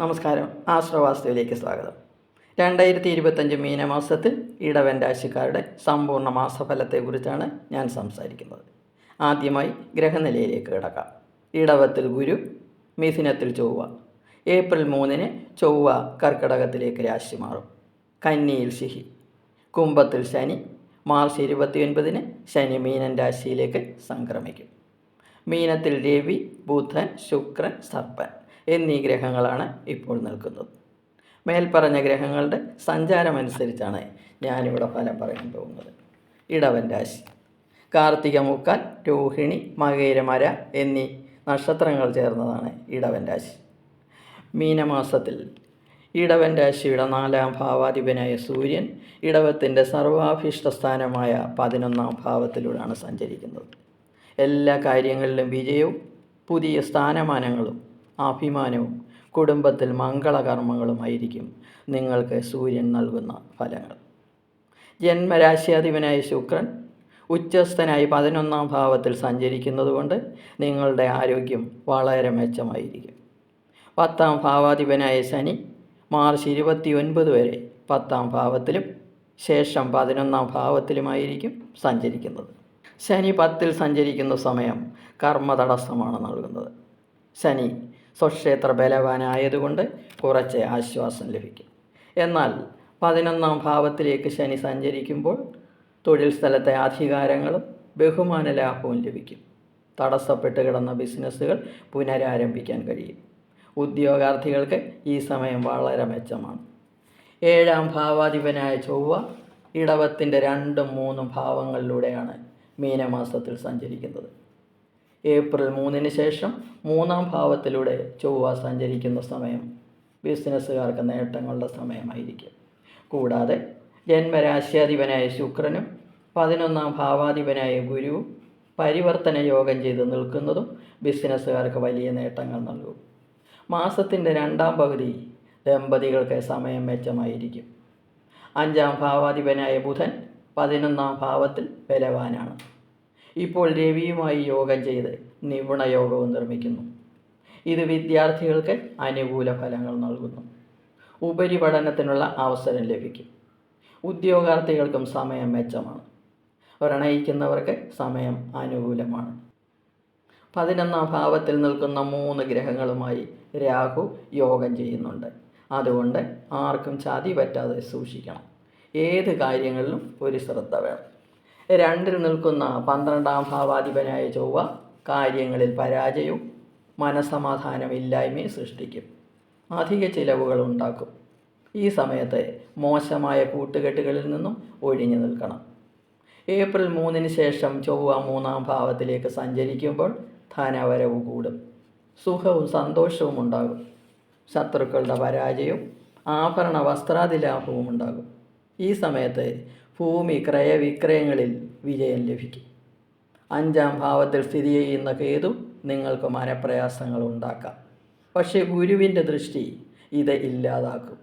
നമസ്കാരം. ആശ്രവാസ്തുവിലേക്ക് സ്വാഗതം. രണ്ടായിരത്തി ഇരുപത്തഞ്ച് മീനമാസത്തിൽ ഇടവൻ രാശിക്കാരുടെ സമ്പൂർണ മാസഫലത്തെക്കുറിച്ചാണ് ഞാൻ സംസാരിക്കുന്നത്. ആദ്യമായി ഗ്രഹനിലയിലേക്ക് കിടക്കാം. ഇടവത്തിൽ ഗുരു മിഥുനത്തിൽ ചൊവ്വ. ഏപ്രിൽ മൂന്നിന് ചൊവ്വ കർക്കിടകത്തിലേക്ക് രാശി മാറും. കന്നിയിൽ ശിഹി. കുംഭത്തിൽ ശനി. മാർച്ച് ഇരുപത്തിയൊൻപതിന് ശനി മീനൻ രാശിയിലേക്ക് സംക്രമിക്കും. മീനത്തിൽ രവി ബുധൻ ശുക്രൻ സർപ്പൻ. എന്നീ ഗ്രഹങ്ങളാണ് ഇപ്പോൾ നിൽക്കുന്നത്. മേൽപ്പറഞ്ഞ ഗ്രഹങ്ങളുടെ സഞ്ചാരമനുസരിച്ചാണ് ഞാനിവിടെ ഫലം പറയാൻ പോകുന്നത്. ഇടവൻ രാശി. കാർത്തിക മുക്കാൽ രോഹിണി മകയിരമര എന്നീ നക്ഷത്രങ്ങൾ ചേർന്നതാണ് ഇടവൻ രാശി. മീനമാസത്തിൽ ഇടവൻ രാശിയുടെ നാലാം ഭാവാധിപനായ സൂര്യൻ ഇടവത്തിന്റെ സർവാഭീഷ്ട സ്ഥാനമായ പതിനൊന്നാം ഭാവത്തിലൂടെയാണ് സഞ്ചരിക്കുന്നത്. എല്ലാ കാര്യങ്ങളിലും വിജയവും പുതിയ സ്ഥാനമാനങ്ങളും അഭിമാനവും കുടുംബത്തിൽ മംഗളകർമ്മങ്ങളുമായിരിക്കും നിങ്ങൾക്ക് സൂര്യൻ നൽകുന്ന ഫലങ്ങൾ. ജന്മരാശ്യാധിപനായ ശുക്രൻ ഉച്ചസ്ഥനായി പതിനൊന്നാം ഭാവത്തിൽ സഞ്ചരിക്കുന്നതുകൊണ്ട് നിങ്ങളുടെ ആരോഗ്യം വളരെ മെച്ചമായിരിക്കും. പത്താം ഭാവാധിപനായ ശനി മാർച്ച് ഇരുപത്തി ഒൻപത് വരെ പത്താം ഭാവത്തിലും ശേഷം പതിനൊന്നാം ഭാവത്തിലുമായിരിക്കും സഞ്ചരിക്കുന്നത്. ശനി പത്തിൽ സഞ്ചരിക്കുന്ന സമയം കർമ്മതടസ്സമാണ് നൽകുന്നത്. ശനി സ്വക്ഷേത്ര ബലവാനായതുകൊണ്ട് കുറച്ച് ആശ്വാസം ലഭിക്കും. എന്നാൽ പതിനൊന്നാം ഭാവത്തിലേക്ക് ശനി സഞ്ചരിക്കുമ്പോൾ തൊഴിൽ സ്ഥലത്തെ അധികാരങ്ങളും ബഹുമാന ലാഭവും ലഭിക്കും. തടസ്സപ്പെട്ട് കിടന്ന ബിസിനസ്സുകൾ പുനരാരംഭിക്കാൻ കഴിയും. ഉദ്യോഗാർത്ഥികൾക്ക് ഈ സമയം വളരെ മെച്ചമാണ്. ഏഴാം ഭാവാധിപനായ ചൊവ്വ ഇടവത്തിന്റെ രണ്ടും മൂന്നും ഭാവങ്ങളിലൂടെയാണ് മീനമാസത്തിൽ സഞ്ചരിക്കുന്നത്. ഏപ്രിൽ മൂന്നിന് ശേഷം മൂന്നാം ഭാവത്തിലൂടെ ചൊവ്വ സഞ്ചരിക്കുന്ന സമയം ബിസിനസ്സുകാർക്ക് നേട്ടങ്ങളുടെ സമയമായിരിക്കും. കൂടാതെ ജന്മരാശ്യാധിപനായ ശുക്രനും പതിനൊന്നാം ഭാവാധിപനായ ഗുരുവും പരിവർത്തന യോഗം ചെയ്ത് നിൽക്കുന്നതും ബിസിനസ്സുകാർക്ക് വലിയ നേട്ടങ്ങൾ നൽകും. മാസത്തിന്റെ രണ്ടാം പകുതി ദമ്പതികൾക്ക് സമയം മെച്ചമായിരിക്കും. അഞ്ചാം ഭാവാധിപനായ ബുധൻ പതിനൊന്നാം ഭാവത്തിൽ ബലവാനാണ്. ഇപ്പോൾ രവിയുമായി യോഗം ചെയ്ത് നിപുണ യോഗവും നിർമ്മിക്കുന്നു. ഇത് വിദ്യാർത്ഥികൾക്ക് അനുകൂല ഫലങ്ങൾ നൽകുന്നു. ഉപരിപഠനത്തിനുള്ള അവസരം ലഭിക്കും. ഉദ്യോഗാർത്ഥികൾക്കും സമയം മെച്ചമാണ്. പ്രണയിക്കുന്നവർക്ക് സമയം അനുകൂലമാണ്. പതിനൊന്നാം ഭാവത്തിൽ നിൽക്കുന്ന മൂന്ന് ഗ്രഹങ്ങളുമായി രാഹു യോഗം ചെയ്യുന്നുണ്ട്. അതുകൊണ്ട് ആർക്കും ചതി പറ്റാതെ സൂക്ഷിക്കണം. ഏത് കാര്യങ്ങളിലും ഒരു ശ്രദ്ധ വേണം. രണ്ടിൽ നിൽക്കുന്ന പന്ത്രണ്ടാം ഭാവാധിപനായ ചൊവ്വ കാര്യങ്ങളിൽ പരാജയവും മനസമാധാനമില്ലായ്മയും സൃഷ്ടിക്കും. അധിക ചിലവുകൾ ഉണ്ടാക്കും. ഈ സമയത്തെ മോശമായ കൂട്ടുകെട്ടുകളിൽ നിന്നും ഒഴിഞ്ഞു നിൽക്കണം. ഏപ്രിൽ മൂന്നിന് ശേഷം ചൊവ്വ മൂന്നാം ഭാവത്തിലേക്ക് സഞ്ചരിക്കുമ്പോൾ ധനവരവ് കൂടും. സുഖവും സന്തോഷവും ഉണ്ടാകും. ശത്രുക്കളുടെ പരാജയവും ആഭരണ വസ്ത്രാതിലാഭവും ഉണ്ടാകും. ഈ സമയത്ത് ഭൂമി ക്രയവിക്രയങ്ങളിൽ വിജയം ലഭിക്കും. അഞ്ചാം ഭാവത്തിൽ സ്ഥിതി ചെയ്യുന്ന കേതു നിങ്ങൾക്ക് മനപ്രയാസങ്ങൾ ഉണ്ടാക്കാം. പക്ഷേ ഗുരുവിന്റെ ദൃഷ്ടി ഇത് ഇല്ലാതാക്കും.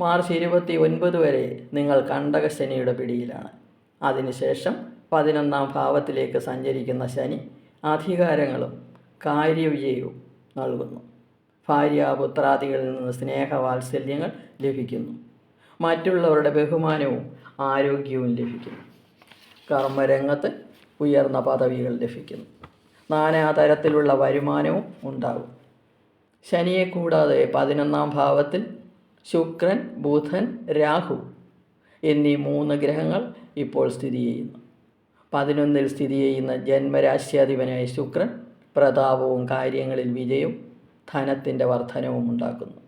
മാർച്ച് ഇരുപത്തി ഒൻപത് വരെ നിങ്ങൾ കണ്ടകശനിയുടെ പിടിയിലാണ്. അതിനുശേഷം പതിനൊന്നാം ഭാവത്തിലേക്ക് സഞ്ചരിക്കുന്ന ശനി അധികാരങ്ങളും കാര്യവിജയവും നൽകുന്നു. ഭാര്യ പുത്രാദികളിൽ നിന്ന് സ്നേഹവാത്സല്യങ്ങൾ ലഭിക്കുന്നു. മറ്റുള്ളവരുടെ ബഹുമാനവും ആരോഗ്യവും ലഭിക്കുന്നു. കർമ്മരംഗത്ത് ഉയർന്ന പദവികൾ ലഭിക്കുന്നു. നാനാതരത്തിലുള്ള വരുമാനവും ഉണ്ടാകും. ശനിയെ കൂടാതെ പതിനൊന്നാം ഭാവത്തിൽ ശുക്രൻ ബുധൻ രാഹു എന്നീ മൂന്ന് ഗ്രഹങ്ങൾ ഇപ്പോൾ സ്ഥിതി ചെയ്യുന്നു. പതിനൊന്നിൽ സ്ഥിതി ചെയ്യുന്ന ജന്മരാശ്യാധിപനായ ശുക്രൻ പ്രതാപവും കാര്യങ്ങളിൽ വിജയവും ധനത്തിന്റെ വർധനവും ഉണ്ടാക്കുന്നു.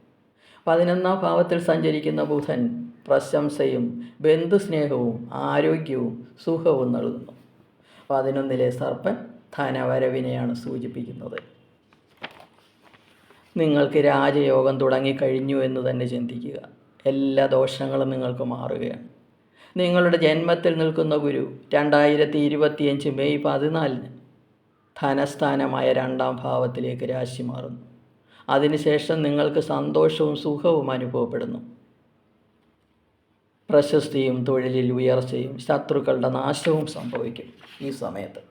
പതിനൊന്നാം ഭാവത്തിൽ സഞ്ചരിക്കുന്ന ബുധൻ പ്രശംസയും ബന്ധുസ്നേഹവും ആരോഗ്യവും സുഖവും നൽകുന്നു. പതിനൊന്നിലെ സർപ്പൻ ധനവരവിനെയാണ് സൂചിപ്പിക്കുന്നത്. നിങ്ങൾക്ക് രാജയോഗം തുടങ്ങിക്കഴിഞ്ഞു എന്ന് തന്നെ ചിന്തിക്കുക. എല്ലാ ദോഷങ്ങളും നിങ്ങൾക്ക് മാറുകയാണ്. നിങ്ങളുടെ ജന്മത്തിൽ നിൽക്കുന്ന ഗുരു രണ്ടായിരത്തി ഇരുപത്തിയഞ്ച് മെയ് പതിനാലിന് ധനസ്ഥാനമായ രണ്ടാം ഭാവത്തിലേക്ക് രാശി മാറുന്നു. അതിനുശേഷം നിങ്ങൾക്ക് സന്തോഷവും സുഖവും അനുഭവപ്പെടുന്നു. പ്രശസ്തിയും തൊഴിലിൽ ഉയർച്ചയും ശത്രുക്കളുടെ നാശവും സംഭവിക്കും ഈ സമയത്ത്.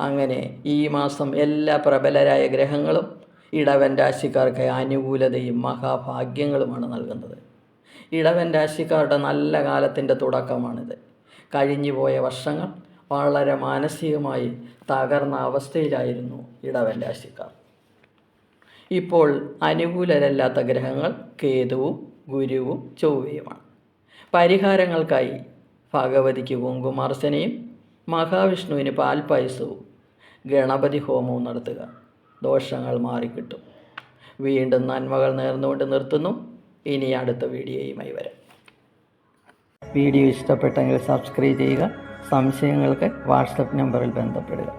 അങ്ങനെ ഈ മാസം എല്ലാ പ്രബലരായ ഗ്രഹങ്ങളും ഇടവൻ രാശിക്കാർക്ക് അനുകൂലതയും മഹാഭാഗ്യങ്ങളുമാണ് നൽകുന്നത്. ഇടവൻ രാശിക്കാരുടെ നല്ല കാലത്തിന്റെ തുടക്കമാണിത്. കഴിഞ്ഞുപോയ വർഷങ്ങൾ വളരെ മാനസികമായി തകർന്ന അവസ്ഥയിലായിരുന്നു ഇടവൻ രാശിക്കാർ. ഇപ്പോൾ അനുകൂലരല്ലാത്ത ഗ്രഹങ്ങൾ കേതുവും ഗുരുവും ചൊവ്വയുമാണ്. പരിഹാരങ്ങൾക്കായി ഭഗവതിക്ക് കുങ്കുമാർച്ചനയും മഹാവിഷ്ണുവിന് പാൽപ്പായസവും ഗണപതി ഹോമവും നടത്തുക. ദോഷങ്ങൾ മാറിക്കിട്ടും. വീണ്ടും നന്മകൾ നേർന്നുകൊണ്ട് നിർത്തുന്നു. ഇനി അടുത്ത വീഡിയോയുമായി വരാം. വീഡിയോ ഇഷ്ടപ്പെട്ടെങ്കിൽ സബ്സ്ക്രൈബ് ചെയ്യുക സംശയങ്ങൾക്ക് വാട്സപ്പ് നമ്പറിൽ ബന്ധപ്പെടുക.